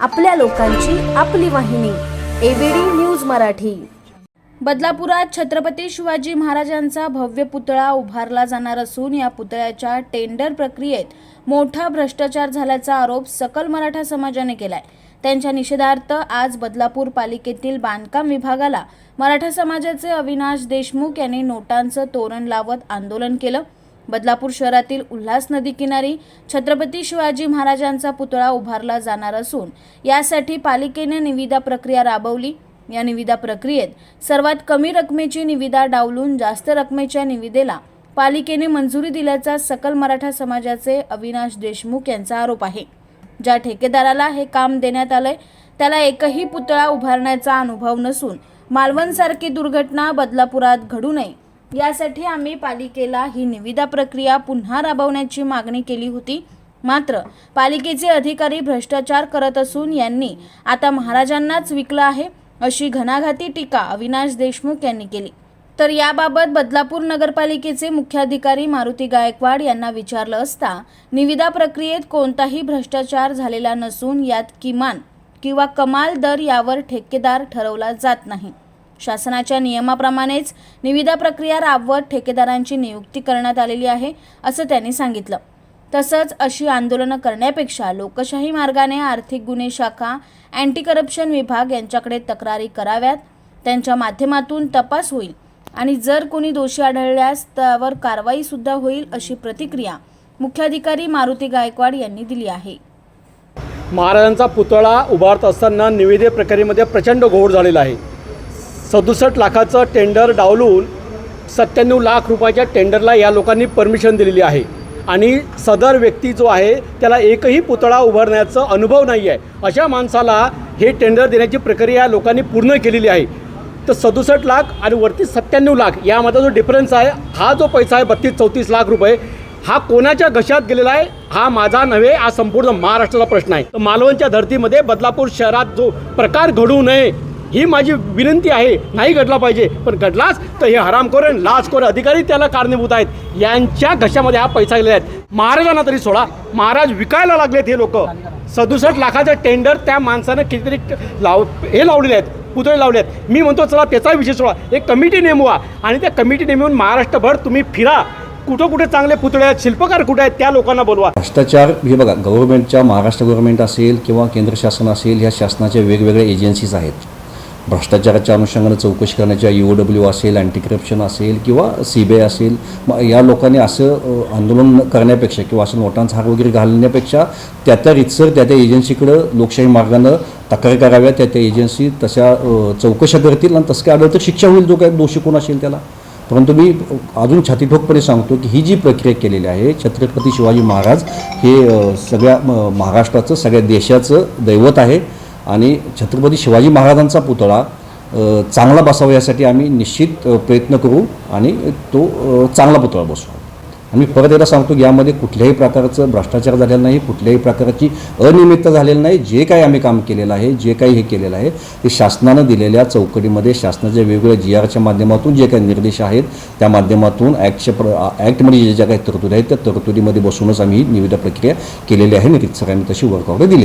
आपल्या लोकांची आपली वाहिनी एबीडी न्यूज मराठी. बदलापुरात छत्रपती शिवाजी महाराजांचा भव्य पुतळा उभारला जाणार असून या पुतळ्याच्या टेंडर प्रक्रियेत मोठा भ्रष्टाचार झाल्याचा आरोप सकल मराठा समाजाने केलाय. त्यांच्या निषेधार्थ आज बदलापूर पालिकेतील बांधकाम विभागाला मराठा समाजाचे अविनाश देशमुख यांनी नोटांचं तोरण लावत आंदोलन केलं. बदलापूर शहरातील उल्हास नदी किनारी छत्रपती शिवाजी महाराजांचा पुतळा उभारला जाणार असून यासाठी पालिकेने निविदा प्रक्रिया राबवली. या निविदा प्रक्रियेत सर्वात कमी रकमेची निविदा डावलून जास्त रकमेच्या निविदेला पालिकेने मंजुरी दिल्याचा सकल मराठा समाजाचे अविनाश देशमुख यांचा आरोप आहे. ज्या ठेकेदाराला हे काम देण्यात आलंय त्याला एकही पुतळा उभारण्याचा अनुभव नसून मालवणसारखी दुर्घटना बदलापुरात घडू नये यासाठी आम्ही पालिकेला ही निविदा प्रक्रिया पुन्हा राबवण्याची मागणी केली होती. मात्र पालिकेचे अधिकारी भ्रष्टाचार करत असून यांनी आता महाराजांनाच विकलं आहे अशी घणाघाती टीका अविनाश देशमुख यांनी केली. तर याबाबत बदलापूर नगरपालिकेचे मुख्याधिकारी मारुती गायकवाड यांना विचारलं असता निविदा प्रक्रियेत कोणताही भ्रष्टाचार झालेला नसून यात किमान किंवा कमाल दर यावर ठेकेदार ठरवला जात नाही. शासनाच्या नियमाप्रमाणेच निविदा प्रक्रिया राबवत ठेकेदारांची नियुक्ती करण्यात आलेली आहे असं त्यांनी सांगितलं. तसंच अशी आंदोलनं करण्यापेक्षा लोकशाही मार्गाने आर्थिक गुन्हे शाखा अँटी करप्शन विभाग यांच्याकडे तक्रारी कराव्यात त्यांच्या माध्यमातून तपास होईल आणि जर कोणी दोषी आढळल्यास त्यावर कारवाईसुद्धा होईल अशी प्रतिक्रिया मुख्याधिकारी मारुती गायकवाड यांनी दिली आहे. महाराजांचा पुतळा उभारत असताना निविदे प्रक्रियेमध्ये प्रचंड घोळ झालेला आहे. सदुसष्ट लाखाचं टेंडर डावलून सत्त्याण्णव लाख रुपयाच्या टेंडरला या लोकांनी परमिशन दिलेली आहे. आणि सदर व्यक्ती जो आहे त्याला एकही पुतळा उभारण्याचा अनुभव नाही आहे. अशा माणसाला हे टेंडर देण्याची प्रक्रिया या लोकांनी पूर्ण केलेली आहे. तर सदुसष्ट लाख आणि वरती सत्त्याण्णव लाख यामध्ये जो डिफरन्स आहे हा जो पैसा आहे बत्तीस चौतीस लाख रुपये हा कोणाच्या घशात गेलेला आहे हा माझा नव्हे हा संपूर्ण महाराष्ट्राचा प्रश्न आहे. तर मालवणच्या धर्तीमध्ये बदलापूर शहरात जो प्रकार घडू नये ही माझी विनंती आहे नाही घडला पाहिजे. पण घडलाच तर हे हरामखोर आणि लाचखोर अधिकारी त्याला कारणीभूत आहेत. यांच्या घशामध्ये हा पैसा गेलेला आहे. महाराजांना तरी सोडा. महाराज विकायला लागलेत हे लोक. सदुसष्ट लाखाचं टेंडर त्या माणसानं कितीतरी लाव हे लावलेले आहेत पुतळे लावले आहेत मी म्हणतो चला त्याचा विषय सोडा. एक कमिटी नेमवा. आणि त्या कमिटी नेमून महाराष्ट्रभर तुम्ही फिरा. कुठं कुठे चांगले पुतळे आहेत शिल्पकार कुठे आहेत त्या लोकांना बोलवा. भ्रष्टाचार हे बघा गव्हर्नमेंटच्या महाराष्ट्र गव्हर्नमेंट असेल किंवा केंद्र शासन असेल ह्या शासनाच्या वेगवेगळ्या एजन्सीज आहेत. भ्रष्टाचाराच्या अनुषंगाने चौकशी करण्याच्या यू डब्ल्यू असेल अँटी करप्शन असेल किंवा सी बी आय असेल मग या लोकांनी असं आंदोलन करण्यापेक्षा किंवा असं नोटांचा हार वगैरे घालण्यापेक्षा त्या त्या रितसर त्या त्या एजन्सीकडं लोकशाही मार्गानं तक्रार कराव्या त्या त्या एजन्सी तशा चौकशा करतील आणि तसं काय आढळलं तर शिक्षा होईल जो काय दोषी कोण असेल त्याला. परंतु मी अजून छातीठोकपणे सांगतो की ही जी प्रक्रिया केलेली आहे छत्रपती शिवाजी महाराज हे सगळ्या म, महाराष्ट्राचं सगळ्या देशाचं दैवत आहे. आणि छत्रपती शिवाजी महाराजांचा पुतळा चांगला बसावा यासाठी आम्ही निश्चित प्रयत्न करू आणि तो चांगला पुतळा बसवू आम्ही परत एकदा सांगतो की यामध्ये कुठल्याही प्रकारचं भ्रष्टाचार झालेला नाही कुठल्याही प्रकारची अनियमितता झालेली नाही. जे काही आम्ही काम केलेलं आहे जे काही हे केलेलं आहे ते शासनानं दिलेल्या चौकटीमध्ये शासनाच्या वेगवेगळ्या जी आरच्या माध्यमातून जे काही निर्देश आहेत त्या माध्यमातून ॲक्टच्या प्र ॲक्टमध्ये जे ज्या काही तरतुदी आहेत त्या तरतुदीमध्ये बसूनच आम्ही निविदा प्रक्रिया केलेली आहे. आणि सगळ्यांनी तशी वर्कआउट दिली.